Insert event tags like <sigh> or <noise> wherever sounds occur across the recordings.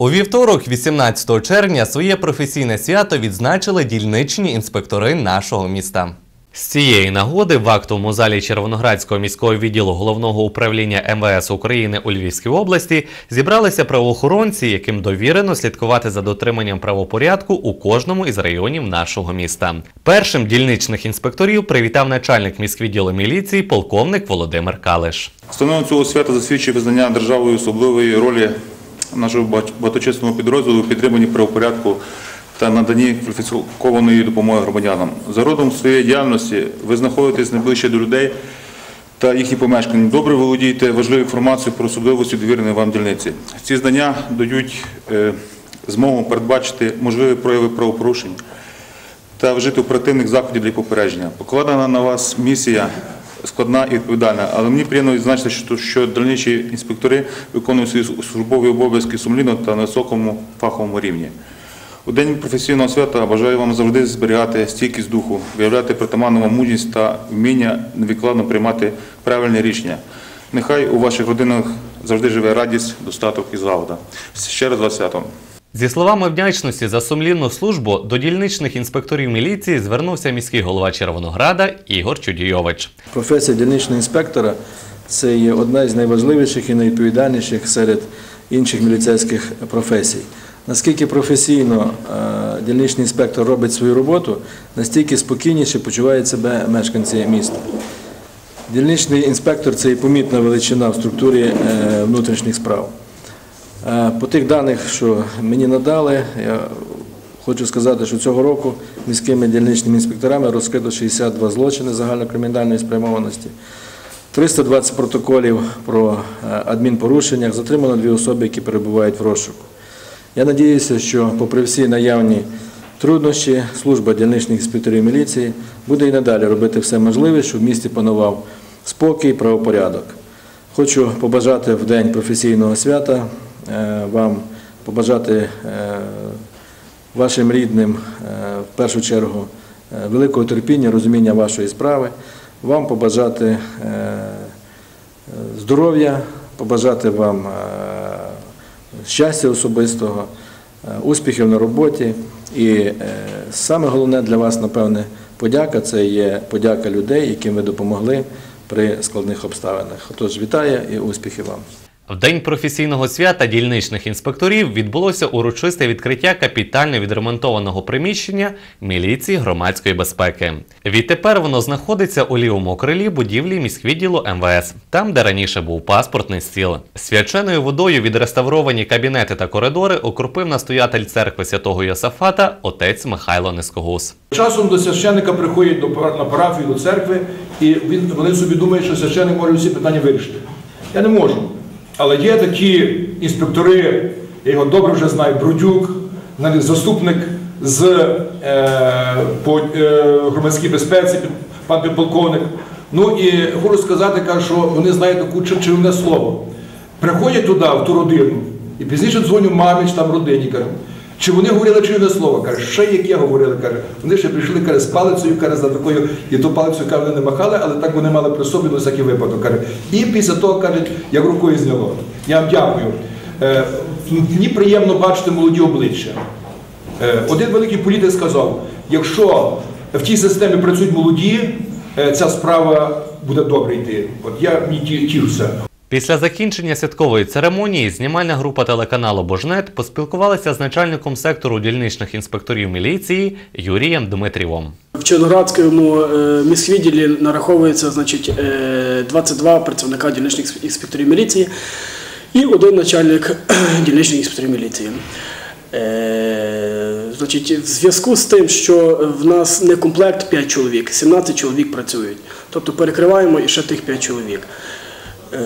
У вівторок, 18 червня, своє професійне свято відзначили дільничні інспектори нашого міста. З цієї нагоди в актовому залі Червоноградського міського відділу головного управління МВС України у Львівській області зібралися правоохоронці, яким довірено слідкувати за дотриманням правопорядку у кожному із районів нашого міста. Першим дільничних інспекторів привітав начальник міськвідділу міліції полковник Володимир Калиш. Встановлення цього свята засвідчує визнання державою особливої ролі нашого багаточисленного підрозділу підтриманні правопорядку та наданні кваліфікованої допомоги громадянам. За родом своєї діяльності ви знаходитесь найближче до людей та їхні помешкання. Добре володієте важливою інформацією про особливості довіреної вам дільниці. Ці знання дають е, змогу передбачити можливі прояви правопорушень та вжити оперативних заходів для попередження. Покладена на вас місія складна і відповідальна, але мені приємно відзначити, що, дільничі інспектори виконують свої службові обов'язки сумлінно та на високому фаховому рівні. У день професійного свята бажаю вам завжди зберігати стійкість духу, виявляти притаманну вам мужність та вміння невідкладно приймати правильні рішення. Нехай у ваших родинах завжди живе радість, достаток і злагода. Ще раз вас святом. Зі словами вдячності за сумлінну службу до дільничних інспекторів міліції звернувся міський голова Червонограда Ігор Чудійович. Професія дільничного інспектора це є одна з найважливіших і найвідповідальніших серед інших міліцейських професій. Наскільки професійно е, дільничний інспектор робить свою роботу, настільки спокійніше почувають себе мешканці міста. Дільничний інспектор це і помітна величина в структурі е, внутрішніх справ. Е, По тих даних, що мені надали, я хочу сказати, що цього року міськими дільничними інспекторами розкрито 62 злочини загальнокримінальної спрямованості, 320 протоколів про е, адмінпорушеннях, затримано дві особи, які перебувають в розшуку. Я надіюся, що попри всі наявні труднощі, служба дільничних інспекторів міліції буде і надалі робити все можливе, щоб в місті панував спокій, і правопорядок. Хочу побажати в день професійного свята вам побажати е, вашим рідним, е, в першу чергу, е, великого терпіння, розуміння вашої справи, вам побажати е, здоров'я, побажати вам е, щастя особистого, е, успіхів на роботі. І е, саме головне для вас, напевне, подяка це є подяка людей, яким ви допомогли при складних обставинах. Отож, вітаю і успіхів вам. В день професійного свята дільничних інспекторів відбулося урочисте відкриття капітально відремонтованого приміщення міліції громадської безпеки. Відтепер воно знаходиться у лівому крилі будівлі міськвідділу МВС, там, де раніше був паспортний стіл. Свяченою водою відреставровані кабінети та коридори окропив настоятель церкви святого Йосафата отець Михайло Нескогус. Часом до священника приходять до на парафію, до церкви, і він, вони собі думають, що священник може всі питання вирішити. Я не можу. Але є такі інспектори, я його добре вже знаю, Брудюк, навіть заступник з е, по е, громадській безпеці, пан підполковник. Ну і хочу сказати, кажу, що вони знають таку чарівне слово. Приходять туди, в ту родину, і пізніше дзвоню мамі чи там родині, кажу, чи вони говорили чарівне слово? Каже, ще яке говорили, каже, вони ще прийшли каже, з палицею, каже, за такою, і ту палицю каже, вони не махали, але так вони мали при собі на всякий випадок. Каже. І після того кажуть, як рукою зняло. Я вам дякую. Е, мені приємно бачити молоді обличчя. Е, Один великий політик сказав: якщо в тій системі працюють молоді, е, ця справа буде добре йти. От я мені тішуся. Після закінчення святкової церемонії знімальна група телеканалу Божнет поспілкувалася з начальником сектору дільничних інспекторів міліції Юрієм Дмитрівом. В Чорноградському е, міськвідділі нараховується значить, е, 22 працівника дільничних інспекторів міліції і один начальник <clears throat> дільничних інспекторів міліції. Е, Значить, в зв'язку з тим, що в нас не комплект 5 чоловік, 17 чоловік працюють. Тобто перекриваємо і ще тих 5 чоловік. Е,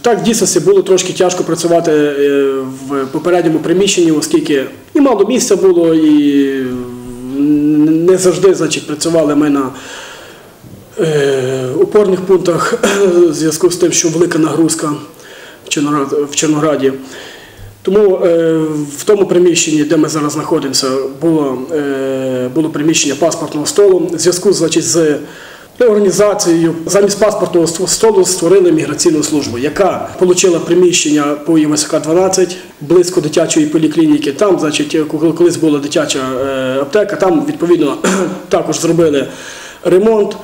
Так, в дійсності було трошки тяжко працювати е, в попередньому приміщенні, оскільки і мало місця було, і не завжди значить, працювали ми на е, опорних пунктах в зв'язку з тим, що велика нагрузка в Чорнограді. Тому в тому приміщенні, де ми зараз знаходимося, було, було приміщення паспортного столу. В зв'язку значить, з реорганізацією замість паспортного столу створили міграційну службу, яка отримала приміщення по ЄВСК 12 близько дитячої поліклініки. Там, значить, колись була дитяча е, аптека, там відповідно <clears throat> також зробили ремонт.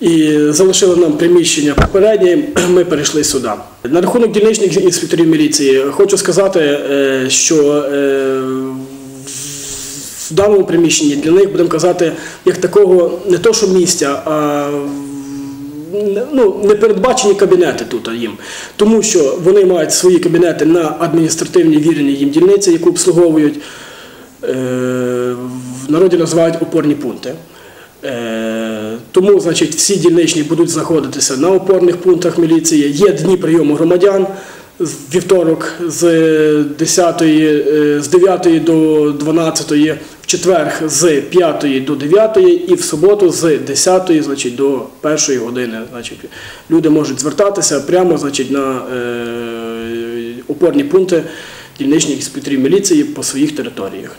І залишили нам приміщення попереднє, <clears throat> ми перейшли сюди. На рахунок дільничних інспекторів міліції хочу сказати, е, що е, в даному приміщенні для них, будемо казати, як такого не то, що місця, а ну, не передбачені кабінети тут їм. Тому що вони мають свої кабінети на адміністративній віреній їм дільниці, яку обслуговують. Е, в народі називають опорні пункти. Е, Тому, значить, всі дільничні будуть знаходитися на опорних пунктах міліції. Є дні прийому громадян вівторок з 10, е, з 9 до 12, в четвер з 5 до 9 і в суботу з 10 значить, до 1 години. Значить, люди можуть звертатися прямо значить, на е, опорні пункти дільничних інспекторів міліції по своїх територіях.